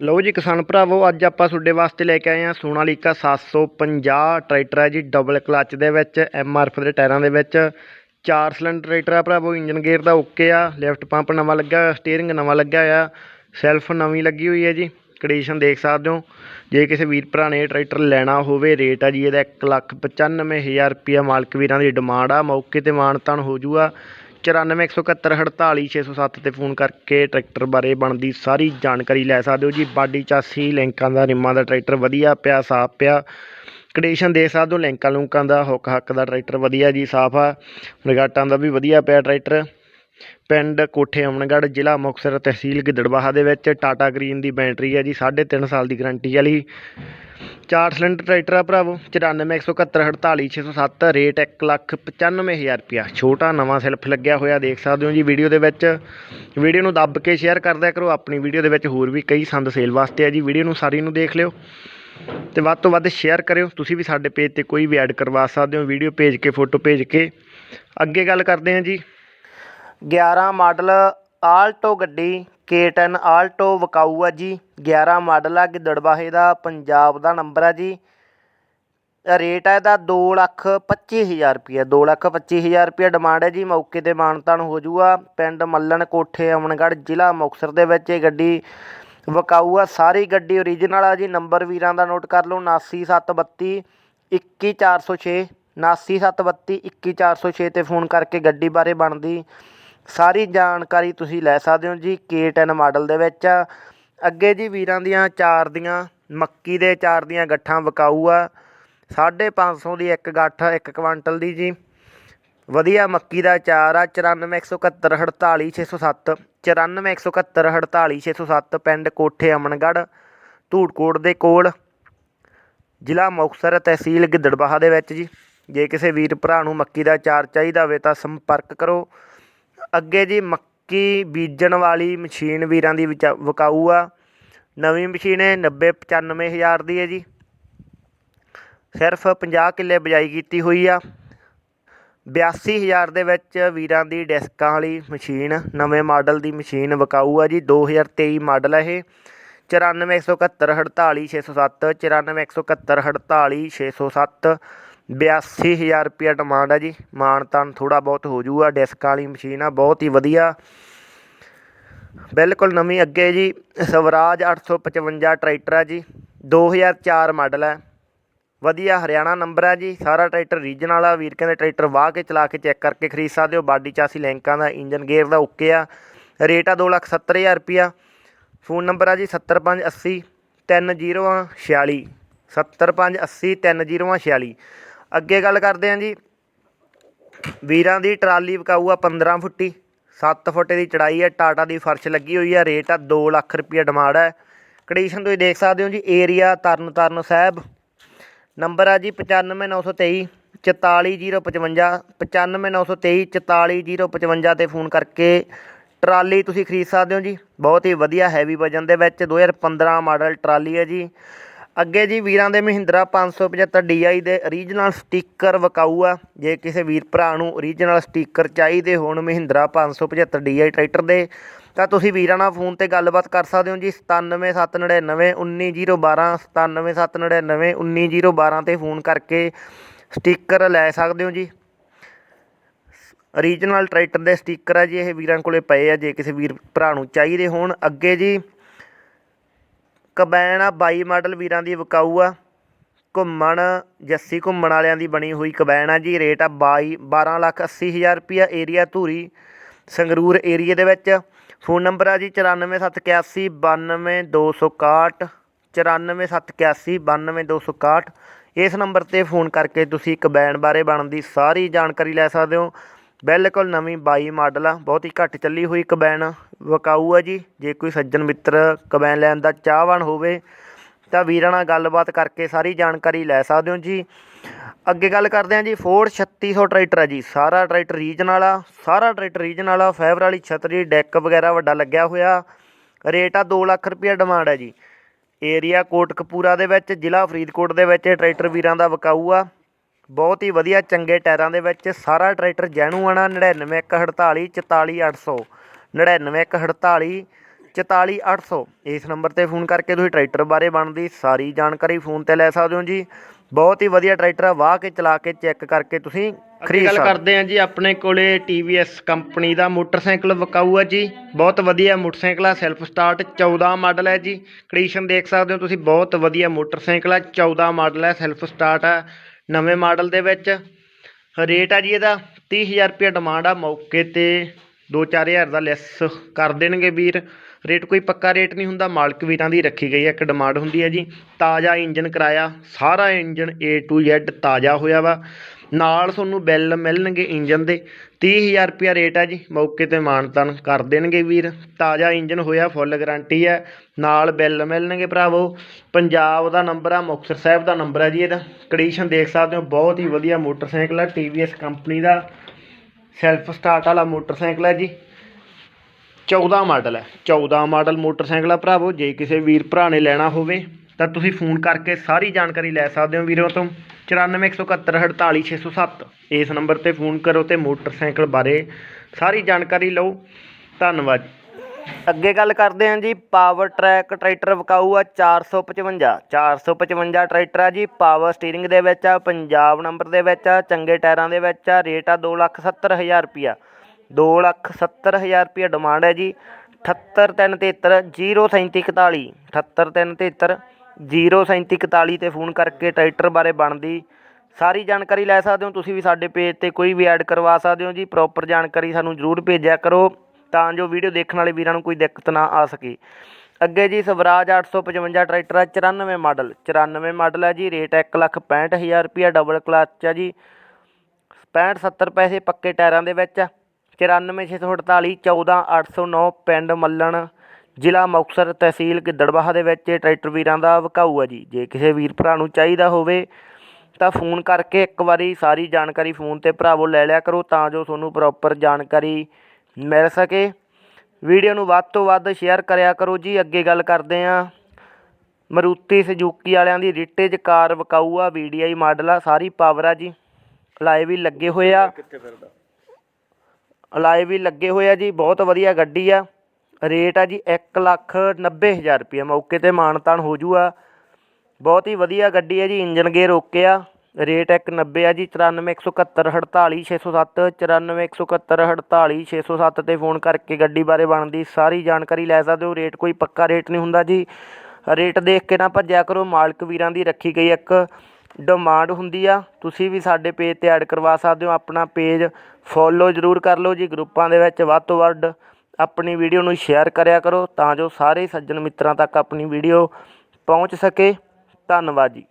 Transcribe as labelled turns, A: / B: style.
A: ਲਓ ਜੀ ਕਿਸਾਨ ਭਰਾਵੋ, ਅੱਜ ਆਪਾਂ ਤੁਹਾਡੇ ਵਾਸਤੇ ਲੈ ਕੇ ਆਏ ਹਾਂ ਸੋਨਾਲੀਕਾ 750 ਟਰੈਕਟਰ ਹੈ ਜੀ ਡਬਲ ਕਲਚ ਦੇ ਵਿੱਚ ਐਮਆਰਐਫ ਦੇ ਟਾਇਰਾਂ ਦੇ ਵਿੱਚ। ਚਾਰ ਸਿਲੰਡਰ ਟਰੈਕਟਰ ਆ ਭਰਾਵੋ ਇੰਜਨ ਗੇਅਰ ਦਾ ਓਕੇ ਆ ਲਿਫਟ ਪੰਪ ਨਵਾਂ ਲੱਗਾ ਹੋਇਆ ਸਟੀਅਰਿੰਗ ਨਵਾਂ ਲੱਗਿਆ ਹੋਇਆ ਸੈਲਫ ਨਵੀਂ ਲੱਗੀ ਹੋਈ ਹੈ ਜੀ। ਕੰਡੀਸ਼ਨ ਦੇਖ ਸਕਦੇ ਹੋ, ਜੇ ਕਿਸੇ ਵੀਰ ਭਰਾ ਨੇ ਟਰੈਕਟਰ ਲੈਣਾ ਹੋਵੇ ਰੇਟ ਆ ਜੀ ਇਹਦਾ 195000 ਰੁਪਇਆ, ਮਾਲਕ ਵੀਰਾਂ ਦੀ ਡਿਮਾਂਡ ਆ, ਮੌਕੇ ਤੇ ਮਾਨਤਾਨ ਹੋ ਜੂਗਾ। 9417148607 ਤੇ ਫੋਨ ਕਰਕੇ ਟਰੈਕਟਰ ਬਾਰੇ ਬਣਦੀ ਸਾਰੀ ਜਾਣਕਾਰੀ ਲੈ ਸਕਦੇ ਹੋ ਜੀ। ਬਾਡੀ ਚਾਸੀ, ਲੈਂਕਾਂ ਦਾ, ਰਿਮਾਂ ਦਾ ਟਰੈਕਟਰ ਵਧੀਆ ਪਿਆ, ਸਾਫ਼ ਪਿਆ। ਕੰਡੀਸ਼ਨ ਦੇ ਸਕਦੇ ਹੋ, ਲੈਂਕਾਂ ਲੂੰਕਾਂ ਦਾ ਹੁੱਕ ਹੱਕ ਦਾ ਟਰੈਕਟਰ ਵਧੀਆ ਜੀ, ਸਾਫ਼ ਆ। ਰਿਗਾਟਾਂ ਦਾ ਵੀ ਵਧੀਆ ਪਿਆ ਟਰੈਕਟਰ। ਪਿੰਡ ਕੋਠੇ ਅਮਨਗੜ੍ਹ ਜ਼ਿਲ੍ਹਾ ਮੁਕਤਸਰ ਤਹਿਸੀਲ ਗਿੱਦੜਬਾਹਾ ਦੇ ਵਿੱਚ ਟਾਟਾ ਗ੍ਰੀਨ ਦੀ ਬੈਟਰੀ ਹੈ ਜੀ 3.5 ਸਾਲ ਦੀ ਗਾਰੰਟੀ ਵਾਲੀ। ਚਾਰ ਸਿਲੰਡਰ ਟਰੈਕਟਰ ਆ ਭਰਾਵੋ 9417148607 ਰੇਟ 195000 ਰੁਪਿਆ ਛੋਟਾ ਨਵਾਂ ਸੈਲਫ ਲੱਗਿਆ ਹੋਇਆ, ਦੇਖ ਸਕਦੇ ਹੋ ਜੀ ਵੀਡੀਓ ਦੇ ਵਿੱਚ। ਵੀਡੀਓ ਨੂੰ ਦੱਬ ਕੇ ਸ਼ੇਅਰ ਕਰਦਿਆ ਕਰੋ, ਆਪਣੀ ਵੀਡੀਓ ਦੇ ਵਿੱਚ ਹੋਰ ਵੀ ਕਈ ਸੰਦ ਸੇਲ ਵਾਸਤੇ ਆ ਜੀ। ਵੀਡੀਓ ਨੂੰ ਸਾਰੀ ਨੂੰ ਦੇਖ ਲਿਓ ਤੇ ਵੱਧ ਤੋਂ ਵੱਧ ਸ਼ੇਅਰ ਕਰਿਓ। ਤੁਸੀਂ ਵੀ ਸਾਡੇ ਪੇਜ ਤੇ ਕੋਈ ਵੀ ਐਡ ਕਰਵਾ ਸਕਦੇ ਹੋ, ਵੀਡੀਓ ਭੇਜ ਕੇ, ਫੋਟੋ ਭੇਜ ਕੇ। ਅੱਗੇ ਗੱਲ ਕਰਦੇ ਹਾਂ ਜੀ। 11 ਮਾਡਲ ਆਲਟੋ ਗੱਡੀ K10 ਆਲਟੋ ਵਿਕਾਊ ਆ ਜੀ। 11 ਮਾਡਲ ਆ, ਗਿੱਦੜਬਾਹੇ ਦਾ, ਪੰਜਾਬ ਦਾ ਨੰਬਰ ਆ ਜੀ। ਰੇਟ ਹੈ ਇਹਦਾ ਦੋ ਲੱਖ ਪੱਚੀ ਹਜ਼ਾਰ ਰੁਪਈਆ, ਦੋ ਲੱਖ ਪੱਚੀ ਹਜ਼ਾਰ ਰੁਪਈਆ ਡਿਮਾਂਡ ਹੈ ਜੀ। ਮੌਕੇ ਤੇ ਮਾਨਤਾਨ ਹੋ ਜੂਗਾ। ਪਿੰਡ ਮੱਲਣ ਕੋਠੇ, ਅਮਨਗੜ੍ਹ ਜ਼ਿਲ੍ਹਾ ਮੁਕਤਸਰ ਦੇ ਵਿੱਚ ਇਹ ਗੱਡੀ ਵਿਕਾਊ ਆ। ਸਾਰੀ ਗੱਡੀ ਓਰੀਜਨਲ ਆ ਜੀ। ਨੰਬਰ ਵੀਰਾਂ ਦਾ ਨੋਟ ਕਰ ਲਓ 99732 21406 99732 21406 ਤੇ ਫੋਨ ਕਰਕੇ ਗੱਡੀ ਬਾਰੇ ਬਣਦੀ ਸਾਰੀ ਜਾਣਕਾਰੀ ਤੁਸੀਂ ਲੈ ਸਕਦੇ ਹੋ ਜੀ K10 ਮਾਡਲ ਦੇ ਵਿੱਚ। ਅੱਗੇ ਜੀ ਵੀਰਾਂ ਦੀਆਂ ਚਾਰ ਦੀਆਂ, ਮੱਕੀ ਦੇ ਚਾਰ ਦੀਆਂ ਗੱਠਾਂ ਵਿਕਾਊ ਆ 550 ਦੀ ਇੱਕ ਗੱਠ, ਇੱਕ ਕੁਆਂਟਲ ਦੀ ਜੀ। ਵਧੀਆ ਮੱਕੀ ਦਾ ਚਾਰ ਆ 9417148607 9417148607 ਪਿੰਡ ਕੋਠੇ ਅਮਨਗੜ੍ਹ, ਧੂੜਕੋਟ ਦੇ ਕੋਲ। ਜ਼ਿਲ੍ਹਾ ਮੁਕਤਸਰ ਤਹਿਸੀਲ ਗਿੱਦੜਬਾਹਾ ਦੇ ਵਿੱਚ ਜੀ। ਜੇ ਕਿਸੇ ਵੀਰ ਭਰਾ ਨੂੰ ਮੱਕੀ ਦਾ ਚਾਰ ਚਾਹੀਦਾ ਹੋਵੇ ਤਾਂ ਸੰਪਰਕ ਕਰੋ। ਅੱਗੇ ਜੀ ਮੱਕੀ ਬੀਜਣ ਵਾਲੀ ਮਸ਼ੀਨ ਵੀਰਾਂ ਦੀ ਵਿਚਾ- ਵਿਕਾਊ ਆ। ਨਵੀਂ ਮਸ਼ੀਨ ਹੈ 90 95000 ਦੀ ਹੈ ਜੀ। ਸਿਰਫ 50 ਕਿੱਲੇ ਬਿਜਾਈ ਕੀਤੀ ਹੋਈ ਆ। 82000 ਦੇ ਵਿੱਚ ਵੀਰਾਂ ਦੀ ਡਿਸਕਾਂ ਵਾਲੀ ਮਸ਼ੀਨ, ਨਵੇਂ ਮਾਡਲ ਦੀ ਮਸ਼ੀਨ ਵਿਕਾਊ ਆ ਜੀ। 2023 ਮਾਡਲ ਹੈ ਇਹ। 9417148607 9417148607 82000 ਰੁਪਿਆ ਡਿਮਾਂਡ ਹੈ ਜੀ। ਮਾਨਤਾਨ ਥੋੜਾ ਬਹੁਤ ਹੋ ਜੂਗਾ ਡਿਸਕਾਂ ਵਾਲੀ ਮਸ਼ੀਨ ਆ, ਬਹੁਤ ਹੀ ਵਧੀਆ। ਬਿਲਕੁਲ ਨਵੀਂ ਅੱਗੇ ਜੀ। ਸਵਰਾਜ 855 ਟਰੈਕਟਰ ਆ ਜੀ। 2004 ਮਾਡਲ ਹੈ ਵਧੀਆ ਹਰਿਆਣਾ ਨੰਬਰ ਹੈ ਜੀ। ਸਾਰਾ ਟਰੈਕਟਰ ਰੀਜਨ ਵਾਲਾ ਵੀਰ ਕਹਿੰਦੇ ਟਰੈਕਟਰ ਵਾਹ ਕੇ ਚਲਾ ਕੇ ਚੈੱਕ ਕਰਕੇ ਖਰੀਦ ਸਕਦੇ ਹੋ। ਬਾਡੀ ਚਾਸੀ ਲੈਂਕਾਂ ਦਾ, ਇੰਜਨ ਗੇਅਰ ਦਾ ਓਕੇ ਆ। ਰੇਟ ਆ 270000 ਰੁਪਿਆ ਫੋਨ ਨੰਬਰ ਆ ਜੀ 7580 3046 7580 3046 ਅੱਗੇ ਗੱਲ ਕਰਦੇ ਹਾਂ ਜੀ। ਵੀਰਾਂ ਦੀ ਟਰਾਲੀ ਵਿਕਾਊ ਆ 15 ਫੁੱਟੀ। 7 ਫੁੱਟ ਦੀ ਚੜਾਈ ਹੈ, ਟਾਟਾ ਦੀ ਫਰਸ਼ ਲੱਗੀ ਹੋਈ ਹੈ, ਰੇਟ ਆ 2 ਲੱਖ ਰੁਪਿਆ ਡਿਮਾਂਡ ਹੈ। ਕੰਡੀਸ਼ਨ ਤੁਸੀਂ ਦੇਖ ਸਕਦੇ ਹੋ ਜੀ ਏਰੀਆ ਤਰਨ ਤਰਨ ਸਾਹਿਬ। ਨੰਬਰ ਆ ਜੀ 95923 44055 95923 44055 ਤੇ ਫੋਨ ਕਰਕੇ ਟਰਾਲੀ ਤੁਸੀਂ ਖਰੀਦ ਸਕਦੇ ਹੋ ਜੀ। ਬਹੁਤ ਹੀ ਵਧੀਆ ਹੈਵੀ ਵਜਨ ਦੇ ਵਿੱਚ 2015 ਮਾਡਲ ਟਰਾਲੀ ਹੈ ਜੀ। ਅੱਗੇ ਜੀ ਵੀਰਾਂ ਦੇ ਮਹਿੰਦਰਾ 575 DI ਦੇ ਓਰੀਜਨਲ ਸਟicker ਵਿਕਾਊ ਆ ਜੇ ਕਿਸੇ ਵੀਰ ਭਰਾ ਨੂੰ ਓਰੀਜਨਲ ਸਟicker ਚਾਹੀਦੇ ਹੋਣ ਮਹਿੰਦਰਾ 575 DI ਟਰੈਕਟਰ ਦੇ, ਤਾਂ ਤੁਸੀਂ ਵੀਰਾਂ ਨਾਲ ਫੋਨ ਤੇ ਗੱਲਬਾਤ ਕਰ ਸਕਦੇ ਹੋ ਜੀ 97799 19012 97799 19012 ਤੇ ਫੋਨ ਕਰਕੇ ਸਟicker ਲੈ ਸਕਦੇ ਹੋ ਜੀ। ਓਰੀਜਨਲ ਟਰੈਕਟਰ ਦੇ ਸਟicker ਆ ਜੀ, ਇਹ ਵੀਰਾਂ ਕੋਲੇ ਪਏ ਆ, ਜੇ ਕਿਸੇ ਵੀਰ ਭਰਾ ਨੂੰ ਚਾਹੀਦੇ ਹੋਣ। ਅੱਗੇ ਜੀ ਕਬੈਨ ਆ 22 ਮਾਡਲ ਵੀਰਾਂ ਦੀ ਵਿਕਾਊ ਆ। ਘੁੰਮਣ, ਜੱਸੀ ਘੁੰਮਣ ਵਾਲਿਆਂ ਦੀ ਬਣੀ ਹੋਈ ਕਬੈਨ ਆ ਜੀ। ਰੇਟ ਆ 22 12 ਲੱਖ 80 ਹਜ਼ਾਰ ਰੁਪਿਆ ਏਰੀਆ ਧੂਰੀ, ਸੰਗਰੂਰ ਏਰੀਏ ਦੇ ਵਿੱਚ। ਫੋਨ ਨੰਬਰ ਆ ਜੀ 9471 92261 9471 92261 ਇਸ ਨੰਬਰ ਤੇ ਫੋਨ ਕਰਕੇ ਤੁਸੀਂ ਕਬੈਨ ਬਾਰੇ ਬਣਦੀ ਸਾਰੀ ਜਾਣਕਾਰੀ ਲੈ ਸਕਦੇ ਹੋ। ਬਿਲਕੁਲ ਨਵੀਂ 22 ਮਾਡਲ ਆ, ਬਹੁਤ ਹੀ ਘੱਟ ਚੱਲੀ ਹੋਈ ਕਬੈਨ ਵਿਕਾਊ ਆ ਜੀ। ਜੇ ਕੋਈ ਸੱਜਣ ਮਿੱਤਰ ਕਬੈਨ ਲੈਣ ਦਾ ਚਾਹਵਾਨ ਹੋਵੇ ਤਾਂ ਵੀਰਾਂ ਨਾਲ ਗੱਲਬਾਤ ਕਰਕੇ ਸਾਰੀ ਜਾਣਕਾਰੀ ਲੈ ਸਕਦੇ ਹੋ ਜੀ। ਅੱਗੇ ਗੱਲ ਕਰਦੇ ਹਾਂ ਜੀ ਫੋਰਡ 3600 ਟਰੈਕਟਰ ਆ ਜੀ। ਸਾਰਾ ਟਰੈਕਟਰ ਰੀਜਨਲ ਆ, ਸਾਰਾ ਟਰੈਕਟਰ ਰੀਜਨਲ ਆ। ਫਾਈਬਰ ਵਾਲੀ ਛਤਰੀ ਡੈਕ ਵਗੈਰਾ ਵੱਡਾ ਲੱਗਿਆ ਹੋਇਆ। ਰੇਟ ਆ 2 ਲੱਖ ਰੁਪਏ ਡਿਮਾਂਡ ਹੈ ਜੀ। ਏਰੀਆ ਕੋਟਕਪੂਰਾ ਦੇ ਵਿੱਚ, ਜ਼ਿਲ੍ਹਾ ਫਰੀਦਕੋਟ ਦੇ ਵਿੱਚ ਇਹ ਟਰੈਕਟਰ ਵੀਰਾਂ ਦਾ ਵਿਕਾਊ ਆ। ਬਹੁਤ ਹੀ ਵਧੀਆ ਚੰਗੇ ਟਾਇਰਾਂ ਦੇ ਵਿੱਚ ਸਾਰਾ ਟਰੈਕਟਰ ਜੈਨੂਅਨ ਆ 99148 44800 99148 44800 ਇਸ ਨੰਬਰ ਤੇ ਫੋਨ ਕਰਕੇ ਤੁਸੀਂ ਟਰੈਕਟਰ ਬਾਰੇ ਬਣਦੀ ਸਾਰੀ ਜਾਣਕਾਰੀ ਫੋਨ ਤੇ ਲੈ ਸਕਦੇ ਹੋ ਜੀ। ਬਹੁਤ ਹੀ ਵਧੀਆ ਟਰੈਕਟਰ ਆ ਵਾਹ ਕੇ ਚਲਾ ਕੇ ਚੈੱਕ ਕਰਕੇ ਤੁਸੀਂ ਖਰੀਦ ਗੱਲ ਕਰਦੇ ਆ ਜੀ ਆਪਣੇ ਕੋਲੇ TVS ਕੰਪਨੀ ਦਾ ਮੋਟਰਸਾਈਕਲ ਵਿਕਾਊ ਆ ਜੀ। ਬਹੁਤ ਵਧੀਆ ਮੋਟਰਸਾਈਕਲ ਆ ਸੈਲਫ ਸਟਾਰਟ 14 ਮਾਡਲ ਹੈ ਜੀ। ਕੰਡੀਸ਼ਨ ਦੇਖ ਸਕਦੇ ਹੋ ਤੁਸੀਂ ਬਹੁਤ ਵਧੀਆ ਮੋਟਰਸਾਈਕਲ ਆ 14 ਮਾਡਲ ਹੈ ਸੈਲਫ ਸਟਾਰਟ ਆ। ਨਵੇਂ ਮਾਡਲ ਦੇ ਵਿੱਚ। ਰੇਟ ਆ ਜੀ ਇਹਦਾ 30000 ਰੁਪਏ ਡਿਮਾਂਡ ਆ ਮੌਕੇ ਤੇ। 2-4000 ਦਾ ਲੈਸ ਕਰ ਦੇਣਗੇ ਵੀਰ। ਰੇਟ ਕੋਈ ਪੱਕਾ ਰੇਟ ਨਹੀਂ ਹੁੰਦਾ, ਮਾਲਕ ਵੀਰਾਂ ਦੀ ਰੱਖੀ ਗਈ ਹੈ ਇੱਕ ਡਿਮਾਂਡ ਹੁੰਦੀ ਹੈ ਜੀ। ਤਾਜ਼ਾ ਇੰਜਨ ਕਰਾਇਆ, ਸਾਰਾ ਇੰਜਨ A to Z ਤਾਜ਼ਾ ਹੋਇਆ ਵਾ। ਨਾਲ ਤੁਹਾਨੂੰ ਬਿੱਲ ਮਿਲਣਗੇ ਇੰਜਨ ਦੇ। 30000 ਰੁਪਿਆ ਰੇਟ ਹੈ ਜੀ, ਮੌਕੇ ਤੇ ਮਾਨਤਨ ਕਰ ਦੇਣਗੇ ਵੀਰ। ਤਾਜ਼ਾ ਇੰਜਨ ਹੋਇਆ, ਫੁੱਲ ਗਾਰੰਟੀ ਹੈ ਨਾਲ ਬਿੱਲ ਮਿਲਣਗੇ ਭਰਾਵੋ। ਪੰਜਾਬ ਦਾ ਨੰਬਰ ਆ, ਮੁਕਤਸਰ ਸਾਹਿਬ ਦਾ ਨੰਬਰ ਹੈ ਜੀ ਇਹਦਾ। ਕੰਡੀਸ਼ਨ ਦੇਖ ਸਕਦੇ ਹੋ, ਬਹੁਤ ਹੀ ਵਧੀਆ ਮੋਟਰਸਾਈਕਲ ਹੈ TVS ਕੰਪਨੀ ਦਾ ਸੈਲਫ ਸਟਾਰਟ ਵਾਲਾ ਮੋਟਰਸਾਈਕਲ ਹੈ ਜੀ। 14 ਮਾਡਲ ਹੈ 14 ਮਾਡਲ ਮੋਟਰਸਾਈਕਲ ਆ ਭਰਾਵੋ। ਜੇ ਕਿਸੇ ਵੀਰ ਭਰਾ ਨੇ ਲੈਣਾ ਹੋਵੇ, ਤਾਂ ਤੁਸੀਂ ਫੋਨ ਕਰਕੇ ਸਾਰੀ ਜਾਣਕਾਰੀ ਲੈ ਸਕਦੇ ਹੋ ਵੀਰੋ ਤੋਂ। 9417484607 ਇਸ ਨੰਬਰ ਤੇ ਫੋਨ ਕਰੋ ਤੇ ਮੋਟਰਸਾਈਕਲ ਬਾਰੇ ਸਾਰੀ ਜਾਣਕਾਰੀ ਲਓ। ਧੰਨਵਾਦ। ਅੱਗੇ ਗੱਲ ਕਰਦੇ ਹਾਂ ਜੀ, ਪਾਵਰ ਟਰੈਕ ਟਰੈਕਟਰ ਵਿਕਾਊ ਆ 455 455 ਟਰੈਕਟਰ ਆ ਜੀ, ਪਾਵਰ ਸਟੀਅਰਿੰਗ ਦੇ ਵਿੱਚ ਆ, ਪੰਜਾਬ ਨੰਬਰ ਦੇ ਵਿੱਚ ਆ, ਚੰਗੇ ਟਾਇਰਾਂ ਦੇ ਵਿੱਚ ਆ, ਰੇਟ ਆ 270000 ਰੁਪਿਆ 270000 ਰੁਪਿਆ ਡਿਮਾਂਡ ਹੈ ਜੀ 78373 03741 78373 03741 ਤੇ ਫੋਨ ਕਰਕੇ ਟਰੈਕਟਰ ਬਾਰੇ ਬਣਦੀ ਸਾਰੀ ਜਾਣਕਾਰੀ ਲੈ ਸਕਦੇ ਹੋ, ਤੁਸੀਂ ਵੀ ਸਾਡੇ ਪੇਜ ਤੇ ਕੋਈ ਵੀ ਐਡ ਕਰਵਾ ਸਕਦੇ ਹੋ ਜੀ ਪ੍ਰੋਪਰ ਜਾਣਕਾਰੀ ਸਾਨੂੰ ਜ਼ਰੂਰ ਭੇਜਿਆ ਕਰੋ ਤਾਂ ਜੋ ਵੀਡੀਓ ਦੇਖਣ ਵਾਲੇ ਵੀਰਾਂ ਨੂੰ ਕੋਈ ਦਿੱਕਤ ਨਾ ਆ ਸਕੇ। ਅੱਗੇ ਜੀ, ਸਵਰਾਜ 855 ਟਰੈਕਟਰ ਹੈ 94 ਮਾਡਲ 94 ਮਾਡਲ ਹੈ ਜੀ, ਰੇਟ 165000 ਰੁਪਿਆ ਡਬਲ ਕਲਚ ਹੈ ਜੀ 65 70 ਪੈਸੇ ਪੱਕੇ ਟਾਇਰਾਂ ਦੇ ਵਿੱਚ 94648 14809 ਪਿੰਡ ਮੱਲਣ ਜ਼ਿਲ੍ਹਾ ਮੁਕਤਸਰ ਤਹਿਸੀਲ ਗਿੱਦੜਬਾਹਾ ਦੇ ਵਿੱਚ ਟਰੈਕਟਰ ਵੀਰਾਂ ਦਾ ਵਿਕਾਊ ਆ ਜੀ। ਜੇ ਕਿਸੇ ਵੀਰ ਭਰਾ ਨੂੰ ਚਾਹੀਦਾ ਹੋਵੇ ਤਾਂ ਫੋਨ ਕਰਕੇ ਇੱਕ ਵਾਰੀ ਸਾਰੀ ਜਾਣਕਾਰੀ ਫੋਨ ਤੇ ਭਰਾਵੋ ਲੈ ਲਿਆ ਕਰੋ ਤਾਂ ਜੋ ਤੁਹਾਨੂੰ ਪ੍ਰੋਪਰ ਜਾਣਕਾਰੀ ਮਿਲ ਸਕੇ। ਵੀਡੀਓ ਨੂੰ ਵੱਧ ਤੋਂ ਵੱਧ ਸ਼ੇਅਰ ਕਰਿਆ ਕਰੋ ਜੀ। ਅੱਗੇ ਗੱਲ ਕਰਦੇ ਆਂ ਮਰੂਤੀ ਸੁਜ਼ੂਕੀ ਵਾਲਿਆਂ ਦੀ ਰਿਟੇਜ ਕਾਰ ਵਿਕਾਊ ਆ VDI ਮਾਡਲ ਆ, ਸਾਰੀ ਪਾਵਰ ਆ ਜੀ। ਲਾਏ ਵੀ ਲੱਗੇ ਹੋਏ ਆ। ਅਲਾਏ ਵੀ ਲੱਗੇ ਹੋਏ ਆ ਜੀ, ਬਹੁਤ ਵਧੀਆ ਗੱਡੀ ਆ। ਰੇਟ ਆ ਜੀ 190000 ਰੁਪਏ ਮੌਕੇ ਤੇ ਮਾਨਤਾਨ ਹੋ ਜੂਗਾ ਬਹੁਤ ਹੀ ਵਧੀਆ ਗੱਡੀ ਹੈ ਜੀ, ਇੰਜਨ ਗੇਅਰ ਓਕੇ ਆ। ਰੇਟ 190 ਆ ਜੀ 9417484607 9417484607 ਤੇ ਫੋਨ ਕਰਕੇ ਗੱਡੀ ਬਾਰੇ ਬਣਦੀ ਸਾਰੀ ਜਾਣਕਾਰੀ ਲੈ ਸਕਦੇ ਹੋ। ਰੇਟ ਕੋਈ ਪੱਕਾ ਰੇਟ ਨਹੀਂ ਹੁੰਦਾ ਜੀ। ਰੇਟ ਦੇਖ ਕੇ ਨਾ ਭੱਜਿਆ ਕਰੋ, ਮਾਲਕ ਵੀਰਾਂ ਦੀ ਰੱਖੀ ਗਈ ਇੱਕ ਡਿਮਾਂਡ ਹੁੰਦੀ ਆ। ਤੁਸੀਂ ਵੀ ਸਾਡੇ ਪੇਜ ਤੇ ਐਡ ਕਰਵਾ ਸਕਦੇ ਹੋ, ਆਪਣਾ ਪੇਜ ਫੋਲੋ ਜ਼ਰੂਰ ਕਰ ਲਓ ਜੀ, ਗਰੁੱਪਾਂ ਦੇ ਵਿੱਚ ਵੱਧ ਤੋਂ ਵੱਧ ਆਪਣੀ ਵੀਡੀਓ ਨੂੰ ਸ਼ੇਅਰ ਕਰਿਆ ਕਰੋ ਤਾਂ ਜੋ ਸਾਰੇ ਸੱਜਣ ਮਿੱਤਰਾਂ ਤੱਕ ਆਪਣੀ ਵੀਡੀਓ ਪਹੁੰਚ ਸਕੇ। ਧੰਨਵਾਦ ਜੀ।